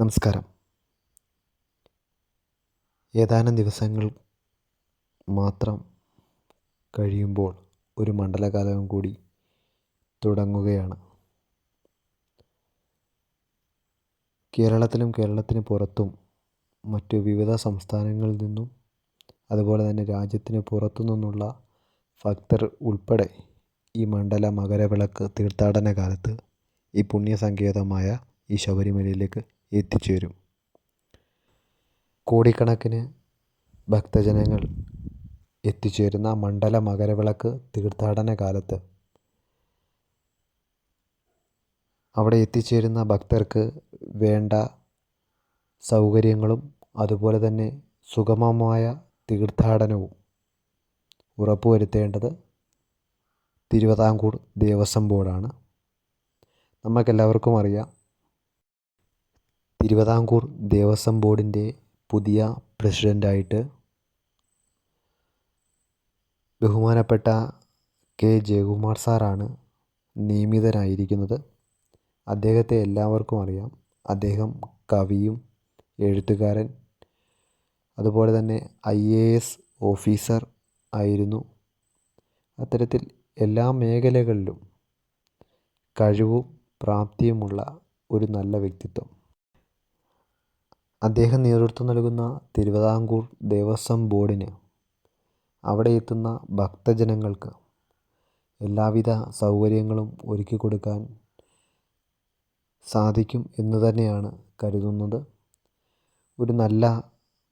നമസ്കാരം. ഏതാനും ദിവസങ്ങൾ മാത്രം കഴിയുമ്പോൾ ഒരു മണ്ഡലകാലവും കൂടി തുടങ്ങുകയാണ്. കേരളത്തിലും കേരളത്തിന് പുറത്തും മറ്റു വിവിധ സംസ്ഥാനങ്ങളിൽ നിന്നും അതുപോലെ തന്നെ രാജ്യത്തിന് പുറത്തു നിന്നുള്ള ഭക്തർ ഉൾപ്പെടെ ഈ മണ്ഡല മകരവിളക്ക് തീർത്ഥാടന കാലത്ത് ഈ പുണ്യസങ്കേതമായ ഈ ശബരിമലയിലേക്ക് എത്തിച്ചേരും. കോടിക്കണക്കിന് ഭക്തജനങ്ങൾ എത്തിച്ചേരുന്ന മണ്ഡല മകരവിളക്ക് തീർത്ഥാടന കാലത്ത്. അവിടെ എത്തിച്ചേരുന്ന ഭക്തർക്ക് വേണ്ട സൗകര്യങ്ങളും അതുപോലെ തന്നെ സുഗമമായ തീർത്ഥാടനവും ഉറപ്പുവരുത്തേണ്ടത് തിരുവിതാംകൂർ ദേവസ്വം ബോർഡാണ്. നമുക്കെല്ലാവർക്കും അറിയാം തിരുവിതാംകൂർ ദേവസ്വം ബോർഡിന്റെ പുതിയ പ്രസിഡന്റായിട്ട് ബഹുമാനപ്പെട്ട കെ. ജയകുമാർ സാറാണ് നിയമിതനായിരിക്കുന്നത്. അദ്ദേഹത്തെ എല്ലാവർക്കും അറിയാം. അദ്ദേഹം കവിയും എഴുത്തുകാരൻ അതുപോലെ തന്നെ ഐ എ എസ് ഓഫീസർ ആയിരുന്നു. അത്തരത്തിൽ എല്ലാ മേഖലകളിലും കഴിവും പ്രാപ്തിയുമുള്ള ഒരു നല്ല വ്യക്തിത്വം. അദ്ദേഹം നേതൃത്വം നൽകുന്ന തിരുവിതാംകൂർ ദേവസ്വം ബോർഡിന് അവിടെ എത്തുന്ന ഭക്തജനങ്ങൾക്ക് എല്ലാവിധ സൗകര്യങ്ങളും ഒരുക്കി കൊടുക്കാൻ സാധിക്കും എന്ന് തന്നെയാണ് കരുതുന്നത്. ഒരു നല്ല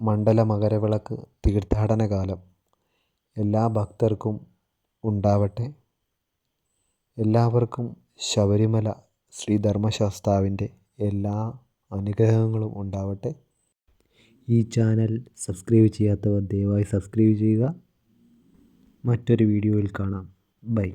മണ്ഡല മകരവിളക്ക് തീർത്ഥാടന കാലം എല്ലാ ഭക്തർക്കും ഉണ്ടാവട്ടെ. എല്ലാവർക്കും ശബരിമല ശ്രീ ധർമ്മശാസ്താവിന്റെ എല്ലാ അനുഗ്രഹങ്ങളും ഉണ്ടാവട്ടെ. ഈ ചാനൽ സബ്സ്ക്രൈബ് ചെയ്യാത്തവർ ദയവായി സബ്സ്ക്രൈബ് ചെയ്യുക. മറ്റൊരു വീഡിയോയിൽ കാണാം. ബൈ.